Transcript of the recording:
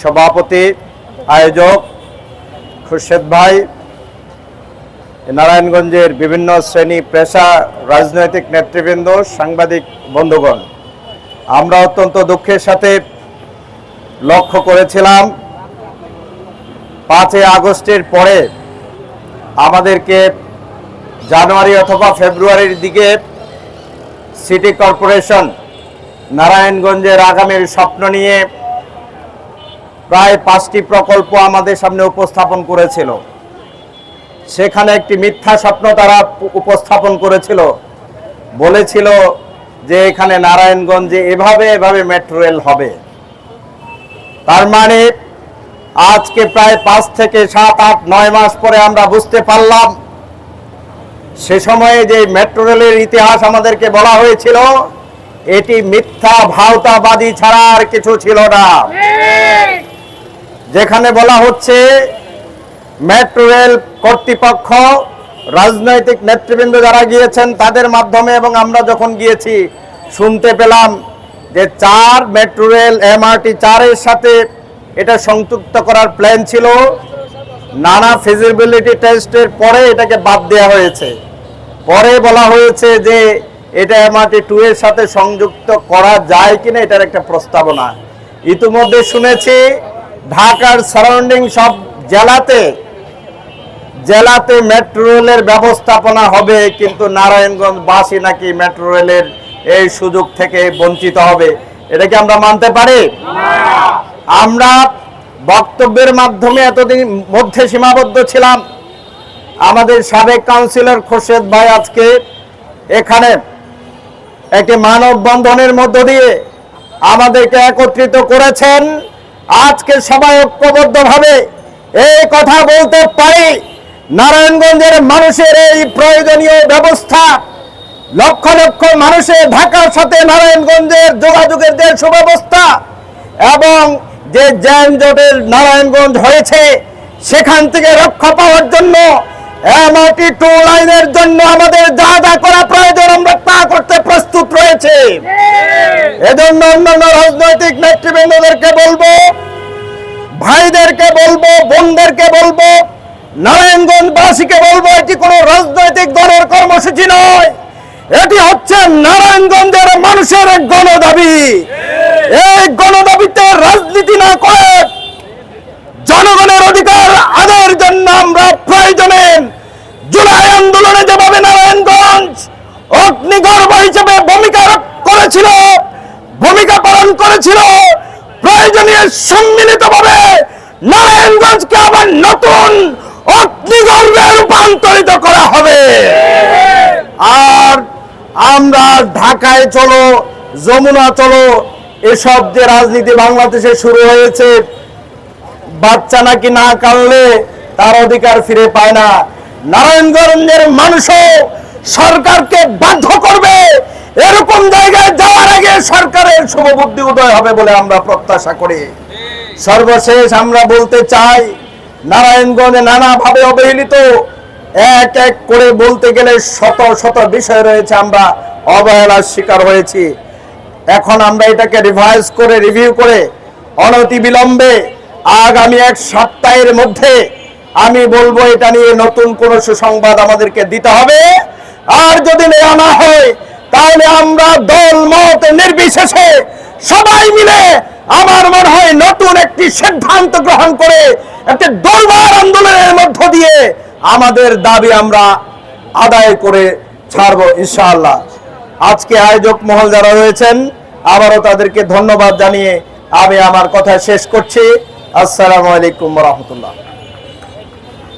সভাপতি আয়োজক খুরশেদ ভাই, নারায়ণগঞ্জের বিভিন্ন শ্রেণি পেশা রাজনৈতিক নেতৃবৃন্দ, সাংবাদিক বন্ধুগণ, আমরা অত্যন্ত দুঃখের সাথে লক্ষ্য করেছিলাম, পাঁচই আগস্টের পরে আমাদেরকে জানুয়ারি অথবা ফেব্রুয়ারির দিকে সিটি কর্পোরেশন, নারায়ণগঞ্জের আগামীর স্বপ্ন নিয়ে প্রায় পাঁচটি প্রকল্প আমাদের সামনে উপস্থাপন করেছিল। সেখানে একটি মিথ্যা স্বপ্ন তারা উপস্থাপন করেছিল। বলেছিল যে এখানে নারায়ণগঞ্জে এভাবে এভাবে মেট্রো রেল হবে। তার মানে আজকে প্রায় পাঁচ থেকে সাত, আট, নয় মাস পরে আমরা বুঝতে পারলাম, সে সময়ে যে মেট্রো রেলের ইতিহাস আমাদেরকে বলা হয়েছিল, এটি মিথ্যা, ভাওতাবাদী ছাড়া আর কিছু ছিল না। যেখানে বলা হচ্ছে মেট্রো রেল কর্তৃপক্ষ, রাজনৈতিক নেতৃবৃন্দ যারা গিয়েছেন তাদের মাধ্যমে এবং আমরা যখন গিয়েছি, শুনতে পেলাম যে চার মেট্রো রেল এমআরটি চারের সাথে এটা সংযুক্ত করার প্ল্যান ছিল। নানা ফিজিবিলিটি টেস্টের পরে এটাকে বাদ দেওয়া হয়েছে। পরে বলা হয়েছে যে এটা এমআরটি টু এর সাথে সংযুক্ত করা যায় কিনা এটার একটা প্রস্তাবনা। ইতিমধ্যে শুনেছি ঢাকার সারাউন্ডিং সব জেলাতে জেলাতে মেট্রো রেলের ব্যবস্থাপনা হবে কিন্তু নারায়ণগঞ্জ বাসী নাকি মেট্রো রেলের এই সুযোগ থেকে বঞ্চিত হবে। এটা কি আমরা মানতে পারি? আমরা বক্তব্যের মাধ্যমে এতদিন মধ্যে সীমাবদ্ধ ছিলাম। আমাদের সাবেক কাউন্সিলর খোরশেদ ভাই আজকে এখানে একটি মানব বন্ধনের মধ্য দিয়ে আমাদেরকে একত্রিত করেছেন। আজকে সবাই ঐক্যবদ্ধভাবে এই কথা বলতে পারি। নারায়ণগঞ্জের মানুষের এই প্রয়োজনীয় ব্যবস্থা লক্ষ লক্ষ মানুষের ঢাকার সাথে নারায়ণগঞ্জের যোগাযোগের যে সুব্যবস্থা এবং যে যানজটের নারায়ণগঞ্জ হয়েছে সেখান থেকে রক্ষা পাওয়ার জন্য এমআরটি টু লাইনের জন্য আমাদের যা যা করা প্রয়োজন আমরা তা করতে প্রস্তুত রয়েছে। এজন্য অন্যান্য রাজনৈতিক নেতৃবৃন্দদেরকে বলব ভাইদেরকে বলব, বোনদেরকে বলব, নারায়ণগঞ্জবাসীকে বলব, এটি কোনো রাজনৈতিক দলের কর্মসূচি নয়। এটি হচ্ছে নারায়ণগঞ্জের মানুষের গণদাবি। এই গণদাবিতে রাজনীতি না করে জনগণের অধিকার আদায়ের জন্য আমরা প্রয়োজনে জুলাই আন্দোলনে যেভাবে নারায়ণগঞ্জ অগ্নিগর্ভ হিসেবে ভূমিকা করেছিল, ভূমিকা পালন করেছিল, প্রয়োজনীয় সম্মিলিতভাবে নারায়ণগঞ্জকে আবার নতুন অগ্নিগর্ভে রূপান্তরিত করা হবে। আর আমরা ঢাকায় চলো, যমুনা চলো, এসব যে রাজনীতি বাংলাদেশে শুরু হয়েছে, বাচ্চা নাকি না কানলে তার অধিকার ফিরে পায় না। নারায়ণগঞ্জের মানুষও সরকারকে বাধ্য করবে। এরকম জায়গায় যাওয়ার আগে সরকারের শুভ বুদ্ধি উদয় হবে বলে আমরা প্রত্যাশা করি। সর্বশেষ আমরা বলতে চাই, নারায়ণগঞ্জে নানাভাবে অবহেলিত। এক এক করে বলতে গেলে শত শত বিষয় রয়েছে আমরা অবহেলার শিকার হয়েছি। এখন আমরা এটাকে রিভাইজ করে রিভিউ করে অনতি বিলম্বে আগামী এক সপ্তাহের মধ্যে আমি বলব এটা নিয়ে নতুন কোন সুসংবাদ আমাদেরকে দিতে হবে। আর যদি নেওয়া না হয়, তাহলে আমরা দল মত নির্বিশেষে সবাই মিলে আমার মনে হয় নতুন একটি সিদ্ধান্ত গ্রহণ করে একটি দরবার আন্দোলনের মধ্য দিয়ে আমাদের দাবি আমরা আদায় করে ছাড়বো ইনশাআল্লাহ। আজকে আয়োজক মহল যারা রয়েছেন, আবারও তাদেরকে ধন্যবাদ জানিয়ে আমি আমার কথা শেষ করছি। আসসালামু আলাইকুম রহমতুল্লাহ।